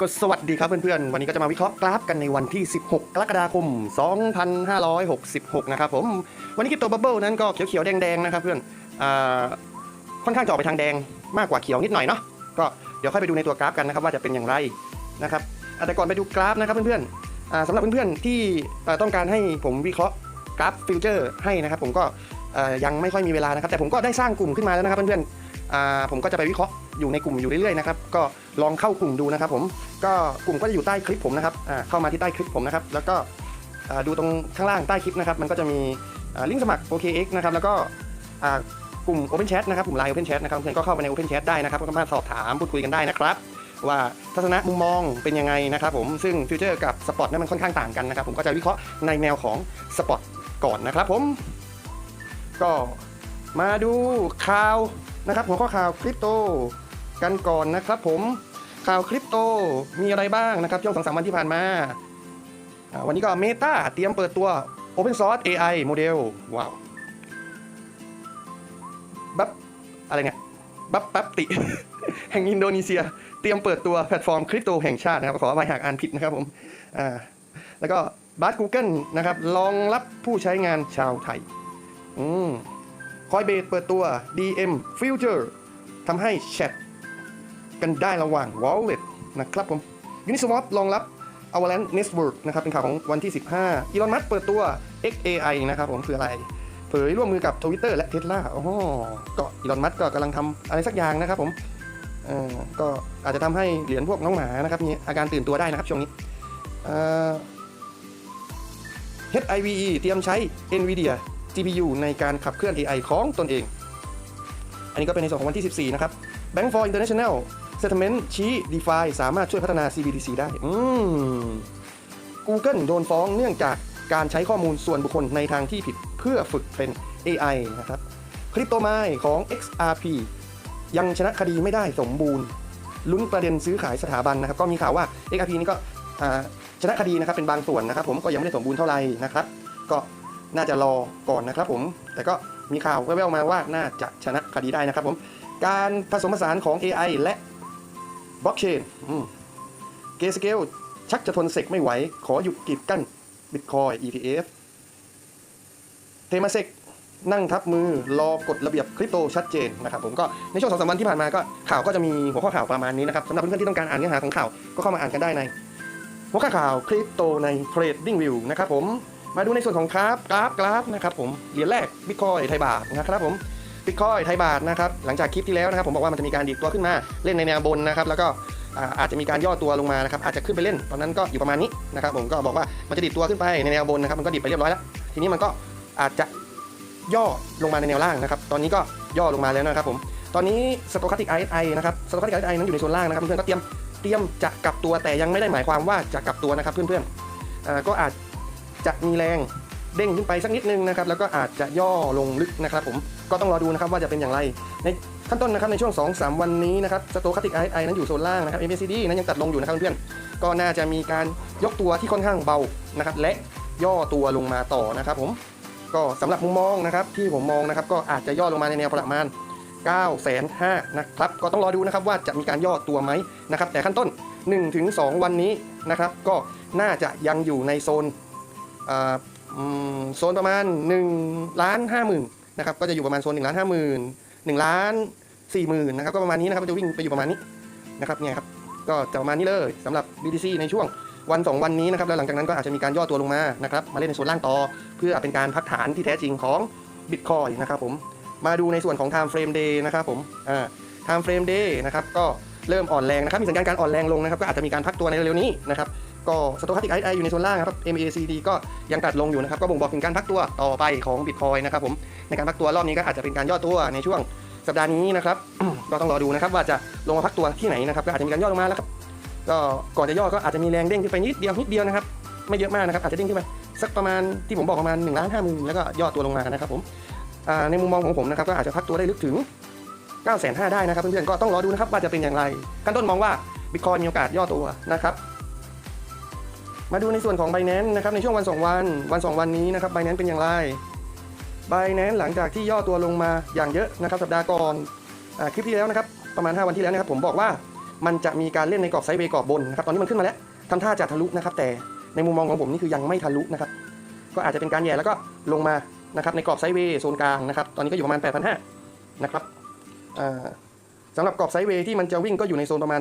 ก็สวัสดีครับเพื่อนๆ วันนี้ก็จะมาวิเคราะห์กราฟกันในวันที่ 16 กรกฎาคม 2566 นะครับผม วันนี้คริปโตบับเบิลนั้นก็เขียวๆ แดงๆ นะครับเพื่อนอค่อนข้างจะออกไปทางแดงมากกว่าเขียวนิดหน่อยเนาะ ก็เดี๋ยวค่อยไปดูในตัวกราฟกันนะครับว่าจะเป็นอย่างไรนะครับแต่ก่อนไปดูกราฟนะครับเพื่อนๆอ่าสำหรับเพื่อนๆ ที่อ่ต้องการให้ผมวิเคราะห์กราฟฟิวเจอร์ให้นะครับผมก็ยังไม่ค่อยมีเวลานะครับ แต่ผมก็ได้สร้างกลุ่มขึ้นมาแล้วนะครับเพื่อนๆ ผมก็จะไปวิเคราะห์อยู่ในกลุ่มอยู่เรื่อยๆนะครับก็ลองเข้ากลุ่มดูนะครับ ผมก็กลุ่มก็จะอยู่ใต้คลิปผมนะครับเข้ามาที่ใต้คลิปผมนะครับ แล้วก็ดูตรงข้างล่างใต้คลิปนะครับ มันก็จะมีลิงก์สมัคร OKX นะครับแล้วก็กลุ่ม Open Chat นะครับกลุ่ม Line Open Chat นะครับเพื่อนก็เข้าไปใน Open Chat ได้นะครับก็สามารถสอบถามพูดคุยกันได้นะครับว่าทัศนะมุมมองเป็นยังไงนะครับผมซึ่งฟิวเจอร์กับสปอร์ตนั้นมันค่อนข้างต่างกันนะครับ ผมก็จะวิเคราะห์ในแนวของสปอร์ตก่อนนะครับผม ก็มาดูข่าว นะครับหัวข้อข่าวคริปโตกันก่อนนะครับ ผมข่าวคริปโตมีอะไรบ้างนะครับช่วงสองสามวันที่ผ่านมา วันนี้ก็ Meta เตรียมเปิดตัว Open Source AI โมเดลว้าวบับอะไรเนี่ยบับปั๊บติ แห่งอินโดนีเซีย เตรียมเปิดตัวแพลตฟอร์มคริปโตแห่งชาตินะครับ ขออภัยหากอ่านผิดนะครับผมอ่าแล้วก็บัส Google นะครับรองรับผู้ใช้งานชาวไทย อืม คอยเบสเปิดตัว DM Future ทำให้แชทกันได้ระหว่าง Wallet นะครับผม Uniswap รองรับ Avalanche Network นะครับ เป็นข่าวของวันที่ 15 Elon Musk เปิดตัว XAI นะครับผมคืออะไร เผยร่วมมือกับ Twitter และ Tesla อ๋อก็ Elon Musk ก็กำลังทำอะไรสักอย่างนะครับผมก็อาจจะทำให้เหรียญพวกน้องหมานะครับมีอาการตื่นตัวได้นะครับช่วงนี้ HIVE เตรียมใช้ NVIDIA GPU ในการขับเคลื่อน AI ของตนเอง อันนี้ก็เป็นในส่วนของวันที่ 14 นะครับ Bank for International Settlement ชี้ DeFi สามารถช่วยพัฒนา CBDC ได้ อืม Google โดนฟ้องเนื่องจากการใช้ข้อมูลส่วนบุคคลในทางที่ผิดเพื่อฝึกเป็น AI นะครับ คริปโตไมล์ของ XRP ยังชนะคดีไม่ได้สมบูรณ์ ลุ้นประเด็นซื้อขายสถาบันนะครับ ก็มีข่าวว่า XRP นี่ก็ชนะคดีนะครับเป็นบางส่วนนะครับ ผมก็ยังไม่ได้สมบูรณ์เท่าไหร่นะครับ ก็ น่าจะรอก่อนนะครับผม แต่ก็มีข่าวแว่วๆมาว่าน่าจะชนะคดีได้นะครับผม การผสมผสานของ AI และบล็อกเชนเกสเกลชักจะทนเสกไม่ไหว ขอหยุดกีดกั้น Bitcoin ETF เทมาเซกนั่งทับมือรอกฎระเบียบคริปโตชัดเจนนะครับผมก็ในช่วงสองสามวันที่ผ่านมาก็ข่าวก็จะมีหัวข้อข่าวประมาณนี้นะครับสำหรับเพื่อนๆที่ต้องการอ่านเนื้อหาของข่าวก็เข้ามาอ่านกันได้ในหัวข้อข่าวคริปโตใน Trading View นะครับผม มาดูในส่วนของกราฟกราฟกราฟนะครับผมเหรียญแรกบิตคอยไทยบาทนะครับผมบิตคอยไทยบาทนะครับหลังจากคลิปที่แล้วนะครับผมบอกว่ามันจะมีการดีดตัวขึ้นมาเล่นในแนวบนนะครับแล้วก็อาจจะมีการย่อตัวลงมานะครับอาจจะขึ้นไปเล่นตอนนั้นก็อยู่ประมาณนี้นะครับผมก็บอกว่ามันจะดีดตัวขึ้นไปในแนวบนนะครับมันก็ดีดไปเรียบร้อยแล้ว ทีนี้มันก็อาจจะย่อลงมาในแนวล่างนะครับตอนนี้ก็ย่อลงมาแล้วนะครับผมตอนนี้สโต c าติก RSI นะครับสโต c าติก RSI นั้นอยู่ในโซนล่างนะครับเพื่อนๆก็เตรียมเตรียมจะกลับตัวแต่ยังไม่ได้หมายความว่าจะกลับตัวนะครับเพื่อนๆก็อาจ จะมีแรงเด้งขึ้นไปสักนิดนึงนะครับแล้วก็อาจจะย่อลงลึกนะครับผมก็ต้องรอดูนะครับว่าจะเป็นอย่างไร ในขั้นต้นนะครับในช่วง 2-3 วันนี้นะครับสโตคาติกไอไอนั้นอยู่โซนล่างนะครับ MACD นั้นยังตัดลงอยู่นะครับเพื่อนๆก็น่าจะมีการยกตัวที่ค่อนข้างเบานะครับและย่อตัวลงมาต่อนะครับผมก็สำหรับมุมมองนะครับที่ผมมองนะครับก็อาจจะย่อลงมาในแนวประมาณ9 5 0 0 0นะครับก็ต้องรอดูนะครับว่าจะมีการย่อตัวไหมนะครับแต่ขั้นต้น 1-2 วันนี้นะครับก็น่าจะยังอยู่ในโซน โซนประมาณ1ล้านห้าหมื่นนะครับก็จะอยู่ประมาณโซน1ล้านห้าหมื่น1ล้านสี่หมื่นนะครับก็ประมาณนี้นะครับจะวิ่งไปอยู่ประมาณนี้นะครับเนี่ยครับก็จะประมาณนี้เลยสำหรับ BTC ในช่วงวัน 2 วันนี้นะครับแล้วหลังจากนั้นก็อาจจะมีการย่อตัวลงมานะครับมาเล่นในโซนล่างต่อ เพื่อเป็นการพักฐานที่แท้จริงของ Bitcoin นะครับผมมาดูในส่วนของ Time Frame Day นะครับผมอ่า Time Frame Day นะครับก็เริ่มอ่อนแรงนะครับมีสัญญาณการอ่อนแรงลงนะครับก็อาจจะมีการพักตัวในเร็วๆนี้นะครับ ก็สโตคาติกไอไออยู่ในโซนล่างนะครับ MACD ก็ยังตัดลงอยู่นะครับ ก็บ่งบอกถึงการพักตัวต่อไปของ Bitcoin นะครับผม ในการพักตัวรอบนี้ก็อาจจะเป็นการย่อตัวในช่วงสัปดาห์นี้นะครับก็ต้องรอดูนะครับว่าจะลงมาพักตัวที่ไหนนะครับ ก็อาจจะมีการย่อลงมาแล้วครับ ก็ก่อนจะย่อก็อาจจะมีแรงเด้งขึ้นไปนิดเดียวนิดเดียวนะครับ ไม่เยอะมากนะครับ อาจจะเด้งขึ้นไปสักประมาณที่ผมบอกประมาณ1ล้านห้าหมื่นแล้วก็ย่อตัวลงมานะครับผมในมุมมองของผมนะครับก็อาจจะพักตัวได้ลึกถึง9 5 0 0 0ได้นะครับเพื่อนๆก็ต้องรอดูนะครับว่าจะเป็นอย่างไรขั้นต้นมองว่า Bitcoin มีโอกาสย่อตัวนะครับ มาดูในส่วนของ Binance นะครับในช่วงวัน 2 วัน วัน 2 วันนี้นะครับ Binance เป็นอย่างไร Binance หลังจากที่ย่อตัวลงมาอย่างเยอะนะครับสัปดาห์ก่อนอคลิปที่แล้วนะครับประมาณ 5 วันที่แล้วนะครับผมบอกว่ามันจะมีการเล่นในกรอบไซด์เวย์กรอบบนนะครับตอนนี้มันขึ้นมาแล้วทำท่าจะทะลุนะครับแต่ในมุมมองของผมนี่คือยังไม่ทะลุนะครับก็อาจจะเป็นการแย่แล้วก็ลงมานะครับในกรอบไซด์เวย์โซนกลางนะครับตอนนี้ก็อยู่ประมาณ 8,500นะครับสำหรับกรอบไซด์เวย์ที่มันจะวิ่งก็อยู่ในโซนประมาณ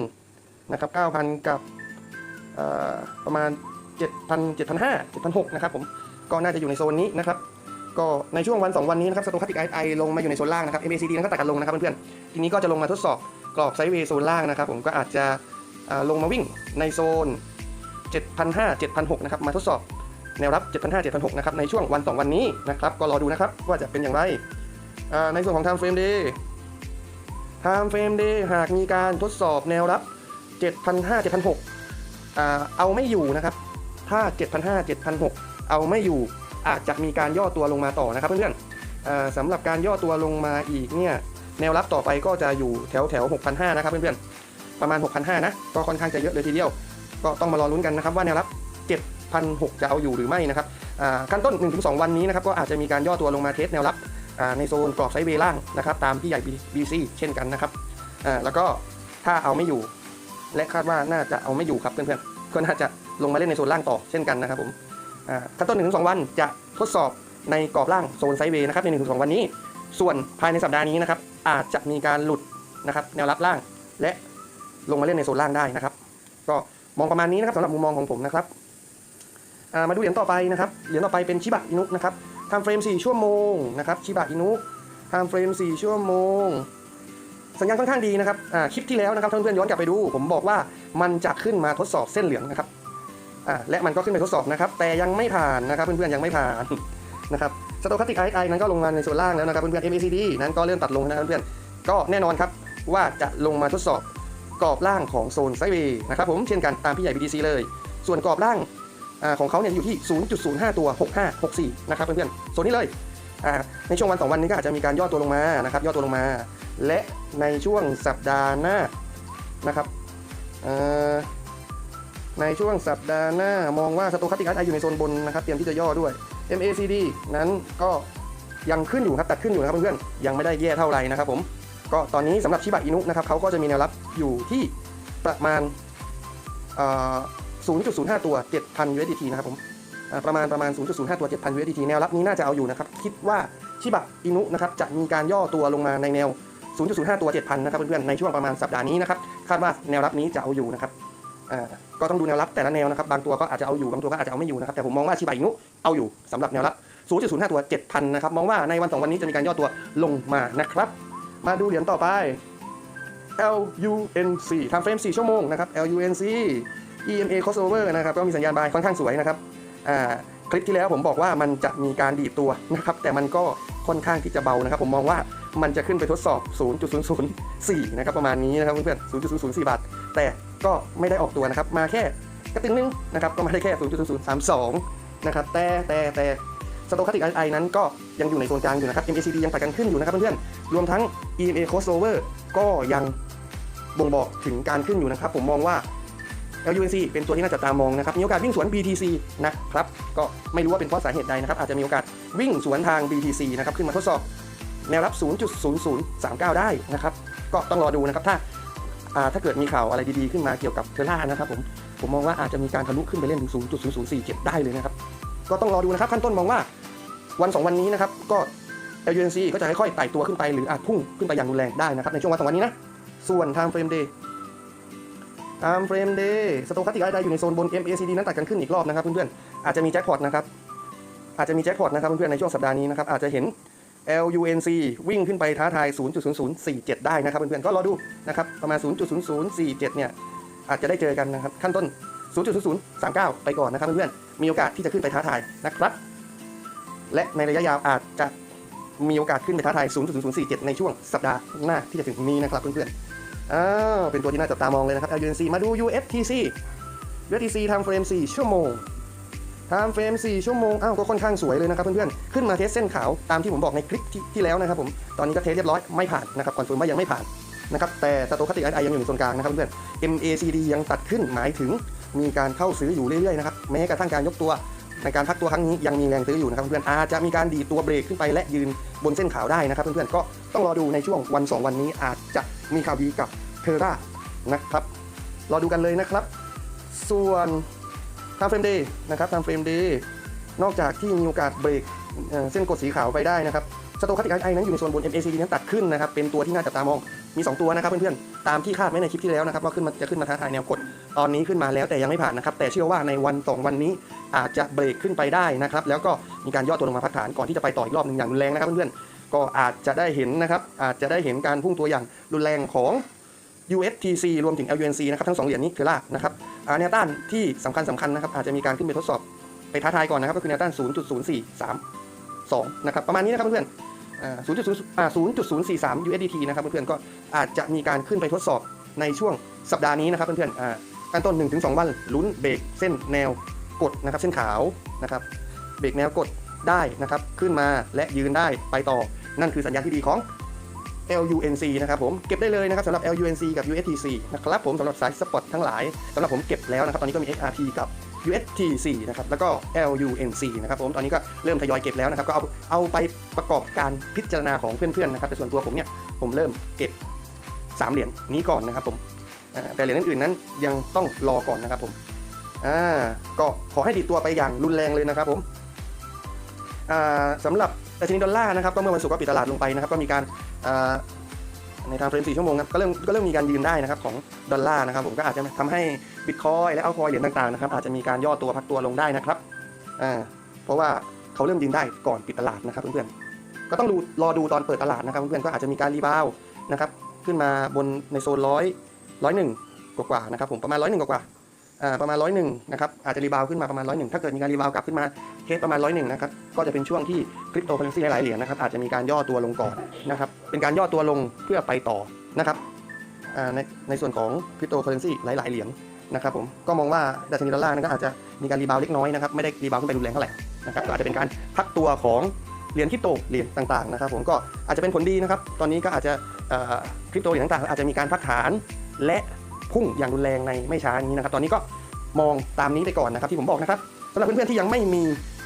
9,000นะครับ9,000 กับ ประมาณ 7,000 7,500 7,600นะครับผมก็น่าจะอยู่ในโซนนี้นะครับก็ในช่วงวัน 2 วันนี้นะครับสโตคัติกไอไอลงมาอยู่ในโซนล่างนะครับ MACD นั้นก็ตัดกันลงนะครับเพื่อนๆทีนี้ก็จะลงมาทดสอบกรอบไซด์เวย์โซนล่างนะครับผมก็อาจจะลงมาวิ่งในโซน 7,500 7,600นะครับมาทดสอบแนวรับ 7,500 7,600นะครับในช่วงวัน 2 วันนี้นะครับก็รอดูนะครับว่าจะเป็นอย่างไรในส่วนของ time frame day time frame day หากมีการทดสอบแนวรับ 7,500 7,600 เอาไม่อยู่นะครับถ้า 7,500 7,600 เอาไม่อยู่อาจจะมีการย่อตัวลงมาต่อนะครับเพื่อนๆเอ่อสำหรับการย่อตัวลงมาอีกเนี่ยแนวรับต่อไปก็จะอยู่แถวแถว6,500 นะครับเพื่อนๆประมาณ 6,500 นะ ก็ค่อนข้างจะเยอะเลยทีเดียว ก็ต้องมารอลุ้นกันนะครับว่าแนวรับ 7,600 จะเอาอยู่หรือไม่นะครับอ่าขั้นต้น 1-2 วันนี้นะครับก็อาจจะมีการย่อตัวลงมาเทสแนวรับอ่าในโซนกรอบไซด์เวย์ล่างนะครับตามที่ใหญ่ BC เช่นกันนะครับอ่าแล้วก็ถ้าเอาไม่อยู่ และคาดว่าน่าจะเอาไม่อยู่ครับเพื่อนๆก็น่าจะลงมาเล่นในโซนล่างต่อเช่นกันนะครับผมขั้นต้น1-2วันจะทดสอบในกรอบล่างโซนไซด์เวย์นะครับใน1-2วันนี้ ส่วนภายในสัปดาห์นี้นะครับอาจจะมีการหลุดนะครับแนวรับล่างและลงมาเล่นในโซนล่างได้นะครับ ก็มองประมาณนี้นะครับสำหรับมุมมองของผมนะครับมาดูเหรียญต่อไปนะครับเหรียญต่อไปเป็นชิบะอินุนะครับทำเฟรม 4 ชั่วโมงนะครับชิบะอินุทำเฟรม 4 ชั่วโมง สัญญาณค่อนข้างดีนะครับอ่าคลิปที่แล้วนะครับท่านเพื่อนๆย้อนกลับไปดู ผมบอกว่ามันจะขึ้นมาทดสอบเส้นเหลืองนะครับอ่าและมันก็ขึ้นไปทดสอบนะครับ แต่ยังไม่ผ่านนะครับเพื่อนๆยังไม่ผ่านนะครับสโตคัติกไอไอนั้นก็ลงมาในส่วนล่างแล้วนะครับเพื่อนๆ MACD นั้นก็เริ่มตัดลงนะครับเพื่อนๆก็แน่นอนครับว่าจะลงมาทดสอบกรอบล่างของโซนไซเวย์นะครับผมเช่นกันตามพี่ใหญ่ BTC เลย ส่วนกรอบล่างอ่าของเขาเนี่ยอยู่ที่ 0.05 ตัว 6564 นะครับเพื่อนๆโซนนี้เลยอ่ ในช่วงวันสองวันนี้ก็อาจจะมีการย่อตัวลงมานะครับย่อตัวลงมา และในช่วงสัปดาห์หน้านะครับในช่วงสัปดาห์หน้ามองว่าสโตคัติกัสอยู่ในโซนบนนะครับเตรียมที่จะย่อด้วย MACD นั้นก็ยังขึ้นอยู่ครับตัดขึ้นอยู่นะครับเพื่อนๆยังไม่ได้แย่เท่าไหร่นะครับผมก็ตอนนี้สำหรับชิบะอินุนะครับเขาก็จะมีแนวรับอยู่ที่ประมาณ 0.05 ตัว 7,000 USDT นะครับผม ประมาณประมาณ 0.05 ตัว 7,000 USDT แนวรับนี้น่าจะเอาอยู่นะครับ คิดว่าชิบะอินุนะครับจะมีการย่อตัวลงมาในแนว 0.05 ตัว 7,000 นะครับเพื่อนๆ ในช่วงประมาณสัปดาห์นี้นะครับ คาดว่าแนวรับนี้จะเอาอยู่นะครับก็ต้องดูแนวรับแต่ละแนวนะครับ บางตัวก็อาจจะเอาอยู่ บางตัวก็อาจจะเอาไม่อยู่นะครับ แต่ผมมองว่าชิบะอินุเอาอยู่สำหรับแนวรับ 0.05 ตัว 7,000 นะครับ มองว่าในวันสองวันนี้จะมีการย่อตัวลงมานะครับ มาดูเหรียญต่อไป LUNC ทำเฟรม 4 ชั่วโมงนะครับ LUNC EMA crossover นะครับก็มีสัญญาณบายค่อนข้างสวยนะครับ คลิปที่แล้วผมบอกว่ามันจะมีการดีดตัวนะครับแต่มันก็ค่อนข้างที่จะเบานะครับ ผมมองว่ามันจะขึ้นไปทดสอบ 0.004 นะครับประมาณนี้นะครับเพื่อนๆ 0.004 บาท แต่ก็ไม่ได้ออกตัวนะครับ มาแค่กระตึงนึงนะครับก็มาได้แค่ 0.0032 นะครับแต่แต่แต่สโตคัติกไอนั้นก็ยังอยู่ในโซนกลางอยู่นะครับ MACD ยังตัดกันขึ้นอยู่นะครับเพื่อนๆ รวมทั้ง EMA crossover ก็ยังบ่งบอกถึงการขึ้นอยู่นะครับ ผมมองว่า LUNC เป็นตัวที่น่าจับตามองนะครับมีโอกาสวิ่งสวน BTC นะครับก็ไม่รู้ว่าเป็นเพราะสาเหตุใดนะครับอาจจะมีโอกาสวิ่งสวนทาง BTC นะครับขึ้นมาทดสอบแนวรับ 0.0039 ได้นะครับก็ต้องรอดูนะครับถ้าถ้าเกิดมีข่าวอะไรดีๆขึ้นมาเกี่ยวกับเทอร่านะครับผมผมมองว่าอาจจะมีการทะลุขึ้นไปเล่นถึง 0.0047 ได้เลยนะครับก็ต้องรอดูนะครับขั้นต้นมองว่าวัน 2 วันนี้นะครับก็ LUNC ก็จะค่อยๆไต่ตัวขึ้นไปหรืออาจพุ่งขึ้นไปอย่างรุนแรงได้นะครับในช่วงวัน2วันนี้นะส่วน time frame day time frame day สโตคัติกไอไดอยู่ในโซนบน MACD นั้นตัดกันขึ้นอีกรอบนะครับเพื่อนๆอาจจะมีแจ็คพอตนะครับอาจจะมีแจ็คพอตนะครับเพื่อนๆในช่วงสัปดาห์นี้นะครับอาจจะเห็น LUNC วิ่งขึ้นไปท้าทาย 0.0047 ได้นะครับเพื่อนๆก็รอดูนะครับประมาณ 0.0047 เนี่ยอาจจะได้เจอกันนะครับขั้นต้น 0.0039 ไปก่อนนะครับเพื่อนๆมีโอกาสที่จะขึ้นไปท้าทายนะครับ และในระยะยาวอาจจะมีโอกาสขึ้นไปท้าทาย 0.0047 ในช่วงสัปดาห์หน้าที่จะถึงนี้นะครับเพื่อนๆ อ้าวเป็นตัวที่น่าจับตามองเลยนะครับ LUNC มาดู USTC USTC ทำเฟรม 4 ชั่วโมงทำเฟรม 4 ชั่วโมง อ้าวก็ค่อนข้างสวยเลยนะครับเพื่อนๆ ขึ้นมาเทสเส้นขาวตามที่ผมบอกในคลิปที่ที่แล้วนะครับผมตอนนี้ก็เทสเรียบร้อยไม่ผ่านนะครับคอนเฟิร์มว่ายังไม่ผ่านนะครับแต่สโตคัติกไอยังอยู่ในโซนกลางนะครับเพื่อนๆ MACD ยังตัดขึ้นหมายถึงมีการเข้าซื้ออยู่เรื่อยๆนะครับแม้กระทั่งการยกตัวในการพักตัวครั้งนี้ยังมีแรงซื้ออยู่นะครับเพื่อนๆอาจจะมีการดีตัวเบรกขึ้นไปและยืนบนเส้นขาวได้นะครับเพื่อนๆก็ต้องรอดูในช่วงวัน 2 วันนี้อาจจะ มีข่าวดีกับเทอร่านะครับรอดูกันเลยนะครับ ส่วน time frame day นะครับ time frame day นอกจากที่มีโอกาสเบรกเส้นกดสีขาวไปได้นะครับสโตคัติกไอนั้นอยู่ในโซนบน MACD นั้นตัดขึ้นนะครับ เป็นตัวที่น่าจับตามอง มี 2 ตัวนะครับเพื่อนๆ ตามที่คาดไว้ในคลิปที่แล้วนะครับว่าขึ้นมาจะขึ้นมาท้าทายแนวกด ตอนนี้ขึ้นมาแล้วแต่ยังไม่ผ่านนะครับ แต่เชื่อว่าในวันสองวันนี้อาจจะเบรกขึ้นไปได้นะครับ แล้วก็มีการย่อตัวลงมาพักฐานก่อนที่จะไปต่ออีกรอบหนึ่งอย่างรุนแรงนะครับเพื่อนๆ ก็อาจจะได้เห็นนะครับอาจจะได้เห็นการพุ่งตัวอย่างรุนแรงของ USTC รวมถึง LUNC นะครับทั้งสองเหรียญนี้คือลานะครับแนวต้านที่สำคัญสำคัญนะครับอาจจะมีการขึ้นไปทดสอบไปท้าทายก่อนนะครับก็คือแนวต้าน 0.0432 นะครับประมาณนี้นะครับเพื่อน0.043 USDT นะครับเพื่อนๆก็อาจจะมีการขึ้นไปทดสอบในช่วงสัปดาห์นี้นะครับเพื่อนๆการต้น 1-2 วันลุ้นเบรกเส้นแนวกดนะครับเส้นขาวนะครับเบรกแนวกดได้นะครับขึ้นมาและยืนได้ไปต่อ นั่นคือสัญญาณที่ดีของ LUNC นะครับผมเก็บได้เลยนะครับสำหรับ LUNC กับ USTC นะครับผมสำหรับสายสปอตทั้งหลายสำหรับผมเก็บแล้วนะครับตอนนี้ก็มี XRP กับ USTC นะครับแล้วก็ LUNC นะครับผมตอนนี้ก็เริ่มทยอยเก็บแล้วนะครับก็เอาเอาไปประกอบการพิจารณาของเพื่อนๆนะครับแต่ส่วนตัวผมเนี่ยผมเริ่มเก็บ 3 เหรียญนี้ก่อนนะครับผมแต่เหรียญอื่นๆนั้นยังต้องรอก่อนนะครับผมอ่าก็ขอให้ดีตัวไปอย่างรุนแรงเลยนะครับผม สำหรับดัชนีดอลลาร์นะครับก็เมื่อวันศุกร์ก็ปิดตลาดลงไปนะครับก็มีการในทางเฟรม4ชั่วโมงครับก็เริ่มก็เริ่มมีการยืนได้นะครับของดอลลาร์นะครับผมก็อาจจะทำให้บิตคอยและเอาคอยเหรียญต่างๆนะครับอาจจะมีการย่อตัวพักตัวลงได้นะครับเพราะว่าเขาเริ่มยืนได้ก่อนปิดตลาดนะครับเพื่อนๆก็ต้องดูรอดูตอนเปิดตลาดนะครับเพื่อนๆก็อาจจะมีการรีบาวด์นะครับขึ้นมาบนในโซนร้อยร้อยหนึ่งกว่าๆนะครับผมประมาณร้อยหนึ่งกว่าๆอ่า ประมาณร้อยหนึ่งนะครับอาจจะรีบาวขึ้นมาประมาณร้อยหนึ่งถ้าเกิดมีการรีบาวกลับขึ้นมาเทสประมาณร้อยหนึ่งนะครับก็จะเป็นช่วงที่คริปโตเคอเรนซีหลายๆเหรียญนะครับอาจจะมีการย่อตัวลงก่อนนะครับเป็นการย่อตัวลงเพื่อไปต่อนะครับในในส่วนของคริปโตเคอเรนซีหลายๆเหรียญนะครับผมก็มองว่าดัชนีดอลลาร์นั้นก็อาจจะมีการรีบาวเล็กน้อยนะครับไม่ได้รีบาวขึ้นไปรุนแรงเท่าไหร่นะครับก็อาจจะเป็นการพักตัวของเหรียญคริปโตเหรียญต่างๆนะครับผมก็อาจจะเป็นผลดีนะครับตอนนี้ก็อาจจะคริปโตเหรียญต่างๆอาจจะมีการพักฐานและ พุ่งอย่างรุนแรงในไม่ช้านี้นะครับ ตอนนี้ก็มองตามนี้ไปก่อนนะครับที่ผมบอกนะครับสำหรับเพื่อนๆที่ยังไม่มี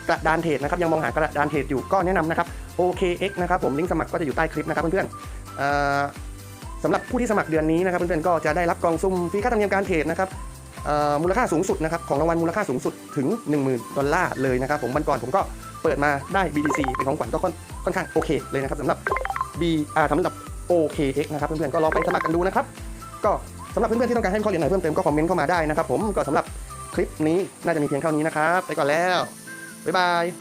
กระดานเทรดนะครับยังมองหากระดานเทรดอยู่ก็แนะนำนะครับ OKX นะครับผมลิงก์สมัครก็จะอยู่ใต้คลิปนะครับเพื่อนๆสำหรับผู้ที่สมัครเดือนนี้นะครับเพื่อนๆก็จะได้รับกองซุ่มฟรีค่าธรรมเนียมการเทรดนะครับมูลค่าสูงสุดนะครับของรางวัลมูลค่าสูงสุดถึง 10,000 ดอลลาร์เลยนะครับผมวันก่อนผมก็เปิดมาได้ BTC เป็นของขวัญก็ค่อนค่อนข้างโอเคเลยนะครับสำหรับ B อ่าสำหรับ OKX นะครับเพื่อนๆก็ลองไปสมัครกันดูนะครับก็ สำหรับเพื่อนๆที่ต้องการให้ข้อเรียนไหนเพิ่มเติมก็คอมเมนต์เข้ามาได้นะครับผมก็สำหรับคลิปนี้น่าจะมีเพียงเท่านี้นะครับไปก่อนแล้วบ๊ายบาย